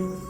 Thank you.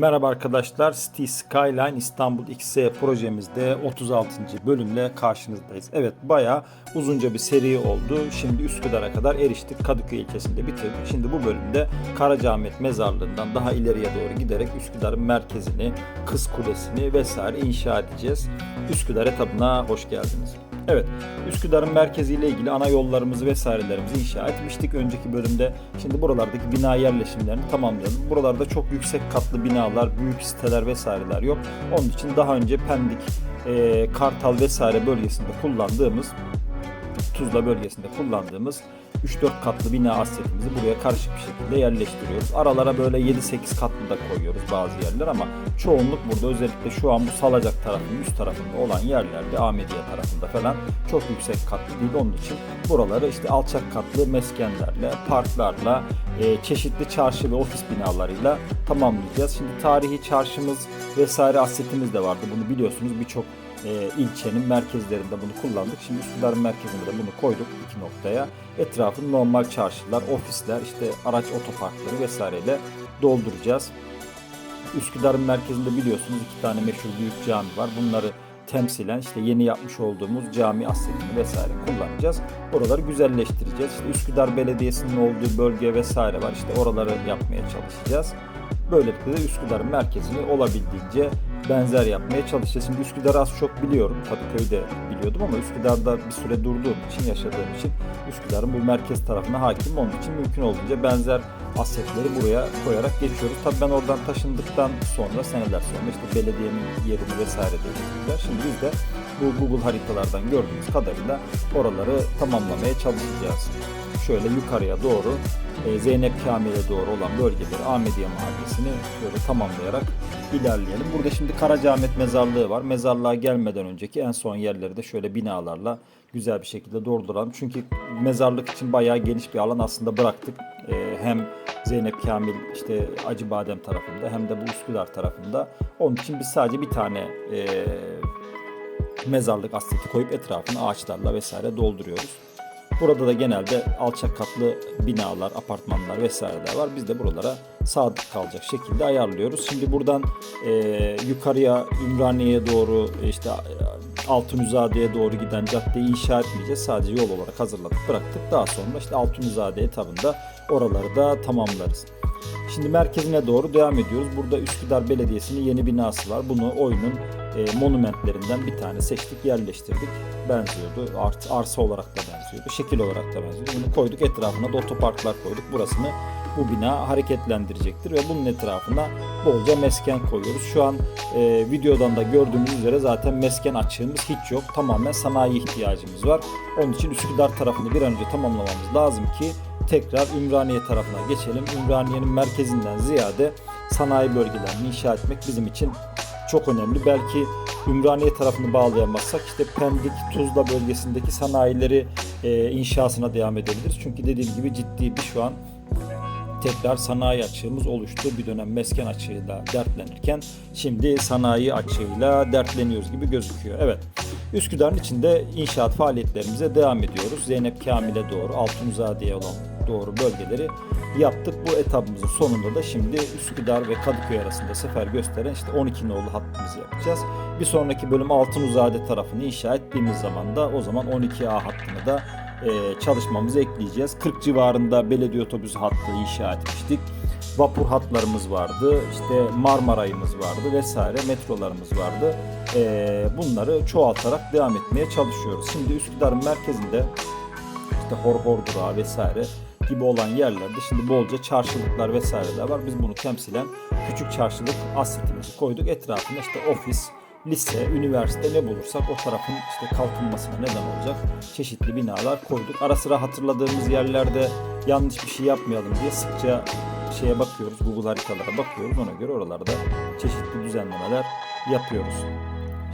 Merhaba arkadaşlar, City Skyline İstanbul XS projemizde 36. bölümle karşınızdayız. Evet, bayağı uzunca bir seri oldu. Şimdi Üsküdar'a kadar eriştik. Kadıköy ilçesinde bitirdik. Şimdi bu bölümde Karacaahmet Mezarlığı'ndan daha ileriye doğru giderek Üsküdar'ın merkezini, Kız Kulesi'ni vesaire inşa edeceğiz. Üsküdar etabına hoş geldiniz. Evet, Üsküdar'ın merkeziyle ilgili ana yollarımızı vesairelerimizi inşa etmiştik önceki bölümde. Şimdi buralardaki bina yerleşimlerini tamamlayalım. Buralarda çok yüksek katlı binalar, büyük siteler vesaireler yok. Onun için daha önce Pendik, e, Kartal vesaire bölgesinde kullandığımız Tuzla bölgesinde kullandığımız 3-4 katlı bina assetimizi buraya karışık bir şekilde yerleştiriyoruz. Aralara böyle 7-8 katlı da koyuyoruz bazı yerler ama çoğunluk burada özellikle şu an bu Salacak tarafının üst tarafında olan yerlerde Ahmediye tarafında falan çok yüksek katlı değil. Onun için buraları işte alçak katlı meskenlerle, parklarla, e, çeşitli çarşı ve ofis binalarıyla tamamlayacağız. Şimdi tarihi çarşımız vesaire assetimiz de vardı. Bunu biliyorsunuz birçok e, ilçenin merkezlerinde bunu kullandık. Şimdi Üsküdar merkezinde de bunu koyduk iki noktaya. Etrafını normal çarşılar, ofisler, işte araç otoparkları vesaireyle dolduracağız. Üsküdar'ın merkezinde biliyorsunuz iki tane meşhur büyük cami var. Bunları temsilen işte yeni yapmış olduğumuz cami asletini vesaire kullanacağız. Oraları güzelleştireceğiz. İşte Üsküdar Belediyesi'nin olduğu bölge vesaire var. İşte oraları yapmaya çalışacağız. Böylelikle de Üsküdar'ın merkezini olabildiğince benzer yapmaya çalışacağız. Şimdi Üsküdar'ı az çok biliyorum. Kadıköy'de biliyordum ama Üsküdar'da bir süre durduğum için, yaşadığım için Üsküdar'ın bu merkez tarafına hakim. Onun için mümkün olduğunca benzer asetleri buraya koyarak geçiyoruz. Tabii ben oradan taşındıktan sonra, seneler sonra işte belediyenin yerini vesaire değiştirdiler. Şimdi biz de bu Google haritalardan gördüğümüz kadarıyla oraları tamamlamaya çalışacağız. Şöyle yukarıya doğru e, Zeynep Kamil'e doğru olan bölgeleri Ahmediye Mahallesi'ni böyle tamamlayarak ilerleyelim. Burada şimdi Karacaahmet Mezarlığı var. Mezarlığa gelmeden önceki en son yerleri de şöyle binalarla güzel bir şekilde dolduralım. Çünkü mezarlık için bayağı geniş bir alan aslında bıraktık. E, hem Zeynep Kamil işte Acıbadem tarafında hem de bu Üsküdar tarafında. Onun için biz sadece bir tane e, mezarlık asleti koyup etrafını ağaçlarla vesaire dolduruyoruz. Burada da genelde alçak katlı binalar, apartmanlar vesaireler var. Biz de buralara sadık kalacak şekilde ayarlıyoruz. Şimdi buradan e, yukarıya Ümraniye'ye doğru işte e, Altunizade'ye doğru giden caddeyi inşa etmeyeceğiz. Sadece yol olarak hazırladık bıraktık. Daha sonra işte Altunizade etabında oraları da tamamlarız. Şimdi merkezine doğru devam ediyoruz. Burada Üsküdar Belediyesi'nin yeni binası var. Bunu oyunun e, monumentlerinden bir tane seçtik, yerleştirdik. Benziyordu. Art, arsa olarak da benziyordu. Şekil olarak da benziyordu. Bunu koyduk. Etrafına da otoparklar koyduk. Burasını bu bina hareketlendirecektir ve bunun etrafına bolca mesken koyuyoruz. Şu an e, videodan da gördüğünüz üzere zaten mesken açığımız hiç yok. Tamamen sanayi ihtiyacımız var. Onun için Üsküdar tarafını bir an önce tamamlamamız lazım ki tekrar Ümraniye tarafına geçelim. Ümraniye'nin merkezinden ziyade sanayi bölgelerini inşa etmek bizim için çok önemli. Belki Ümraniye tarafını bağlayamazsak işte Pendik, Tuzla bölgesindeki sanayileri e, inşasına devam edebiliriz. Çünkü dediğim gibi ciddi bir şu an tekrar sanayi açığımız oluştu. Bir dönem mesken açığıyla dertlenirken şimdi sanayi açığıyla dertleniyoruz gibi gözüküyor. Evet. Üsküdar'ın içinde inşaat faaliyetlerimize devam ediyoruz. Zeynep Kamil'e doğru, Altunizade'ye olan doğru bölgeleri yaptık. Bu etabımızın sonunda da şimdi Üsküdar ve Kadıköy arasında sefer gösteren işte 12 nolu hattımızı yapacağız. Bir sonraki bölüm Altınuzade tarafını inşa ettiğimiz zaman da o zaman 12A hattını da e, çalışmamızı ekleyeceğiz. 40 civarında belediye otobüsü hattı inşa etmiştik. Vapur hatlarımız vardı, işte Marmaray'ımız vardı vesaire metrolarımız vardı. E, bunları çoğaltarak devam etmeye çalışıyoruz. Şimdi Üsküdar'ın merkezinde işte Horhor Durağı vesaire gibi olan yerlerde şimdi bolca çarşılıklar vesaireler var. Biz bunu temsilen küçük çarşılık assetimizi koyduk. Etrafında işte ofis, lise, üniversite ne bulursak o tarafın işte kalkınmasına neden olacak çeşitli binalar koyduk. Ara sıra hatırladığımız yerlerde yanlış bir şey yapmayalım diye sıkça şeye bakıyoruz, Google haritalara bakıyoruz. Ona göre oralarda çeşitli düzenlemeler yapıyoruz.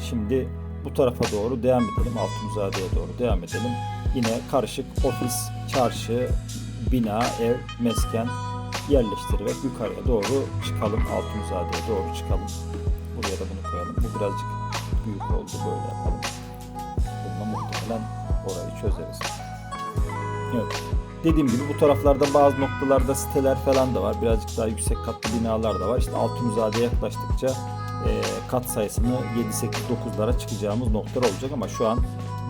Şimdi bu tarafa doğru devam edelim. Altunizade'ye doğru devam edelim. Yine karışık ofis, çarşı, bina, ev, mesken yerleştirerek yukarıya doğru çıkalım. Altunizade'ye doğru çıkalım. Buraya da bunu koyalım. Bu birazcık büyük oldu. Böyle yapalım. muhtemelen orayı çözeriz. Evet. Dediğim gibi bu taraflarda bazı noktalarda siteler falan da var. Birazcık daha yüksek katlı binalar da var. İşte Altunzade'ye yaklaştıkça e, kat sayısını 7, 8, 9'lara çıkacağımız noktalar olacak ama şu an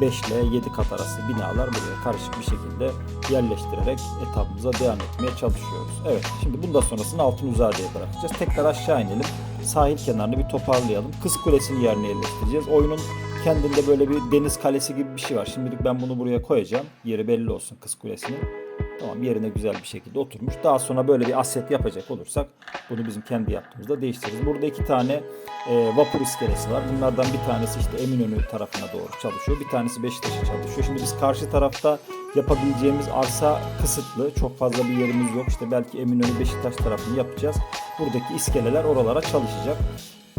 5 ile 7 kat arası binalar buraya karışık bir şekilde yerleştirerek etapımıza devam etmeye çalışıyoruz. Evet şimdi bundan sonrasını Altunuzade'ye bırakacağız. Tekrar aşağı inelim. Sahil kenarını bir toparlayalım. Kız Kulesi'nin yerine yerleştireceğiz. Oyunun kendinde böyle bir deniz kalesi gibi bir şey var. Şimdilik ben bunu buraya koyacağım. Yeri belli olsun Kız Kulesi'nin. Tamam yerine güzel bir şekilde oturmuş. Daha sonra böyle bir aset yapacak olursak bunu bizim kendi yaptığımızda değiştiririz. Burada iki tane e, vapur iskelesi var. Bunlardan bir tanesi işte Eminönü tarafına doğru çalışıyor. Bir tanesi Beşiktaş'a çalışıyor. Şimdi biz karşı tarafta yapabileceğimiz arsa kısıtlı. Çok fazla bir yerimiz yok. İşte belki Eminönü Beşiktaş tarafını yapacağız. Buradaki iskeleler oralara çalışacak.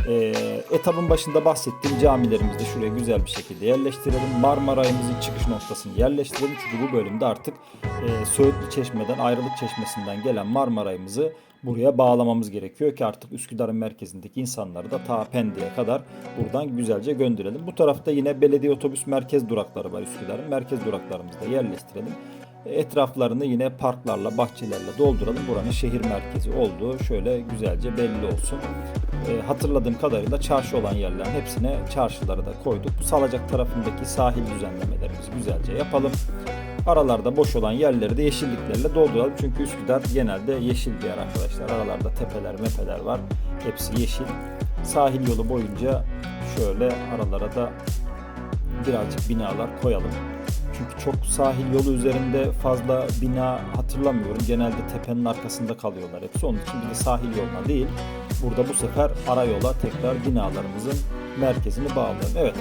E, etapın başında bahsettiğim camilerimizi de şuraya güzel bir şekilde yerleştirelim. Marmaray'ımızın çıkış noktasını yerleştirelim. Çünkü bu bölümde artık e, Söğütlü Çeşme'den, Ayrılık Çeşmesi'nden gelen Marmaray'ımızı buraya bağlamamız gerekiyor ki artık Üsküdar'ın merkezindeki insanları da ta Pendik'e kadar buradan güzelce gönderelim. Bu tarafta yine belediye otobüs merkez durakları var Üsküdar'ın. Merkez duraklarımızı da yerleştirelim. Etraflarını yine parklarla, bahçelerle dolduralım. Buranın şehir merkezi olduğu şöyle güzelce belli olsun. E, hatırladığım kadarıyla çarşı olan yerlerin hepsine çarşıları da koyduk. Salacak tarafındaki sahil düzenlemelerimizi güzelce yapalım. Aralarda boş olan yerleri de yeşilliklerle dolduralım. Çünkü Üsküdar genelde yeşil bir yer arkadaşlar. Aralarda tepeler, mepeler var. Hepsi yeşil. Sahil yolu boyunca şöyle aralara da birazcık binalar koyalım. Çünkü çok sahil yolu üzerinde fazla bina hatırlamıyorum. Genelde tepenin arkasında kalıyorlar hepsi. Onun için bir de sahil yoluna değil. Burada bu sefer ara yola tekrar binalarımızın merkezini bağlayalım. Evet.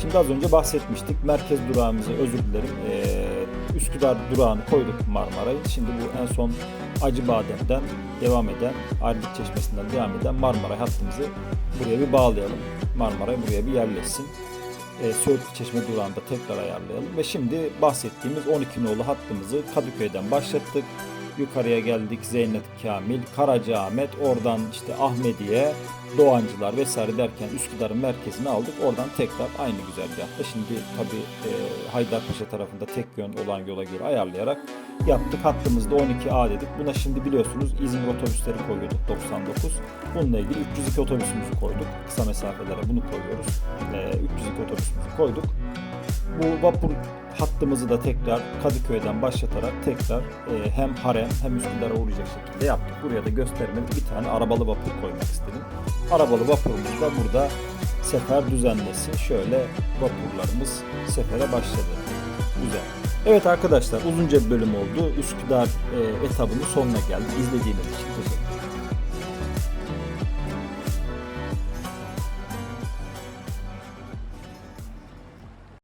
Şimdi az önce bahsetmiştik. Merkez durağımızı özür dilerim. Ee, Üsküdar durağını koyduk Marmaray'ın. Şimdi bu en son Acıbadem'den devam eden, Ayrılık Çeşmesi'nden devam eden Marmaray hattımızı buraya bir bağlayalım. Marmaray buraya bir yerleşsin e, Söğütlü Çeşme durağında tekrar ayarlayalım. Ve şimdi bahsettiğimiz 12 nolu hattımızı Kadıköy'den başlattık. Yukarıya geldik Zeynep Kamil, Karacaahmet, oradan işte Ahmediye, Doğancılar vesaire derken Üsküdar'ın merkezine aldık. Oradan tekrar aynı güzergahta. Şimdi tabi e, Haydarpaşa tarafında tek yön olan yola göre ayarlayarak yaptık. Hattımızda 12A dedik. Buna şimdi biliyorsunuz İzmir otobüsleri koyuyorduk 99. Bununla ilgili 302 otobüsümüzü koyduk. Kısa mesafelere bunu koyuyoruz. E, 302 otobüsümüzü koyduk. Bu vapur hattımızı da tekrar Kadıköy'den başlatarak tekrar e, hem Harem hem Üsküdar'a uğrayacak şekilde yaptık. Buraya da göstermeli bir tane arabalı vapur koymak istedim. Arabalı vapurumuz da burada sefer düzenlesin. Şöyle vapurlarımız sefere başladı. Güzel. Evet arkadaşlar uzunca bir bölüm oldu. Üsküdar e, etabının sonuna geldik. İzlediğiniz için teşekkür.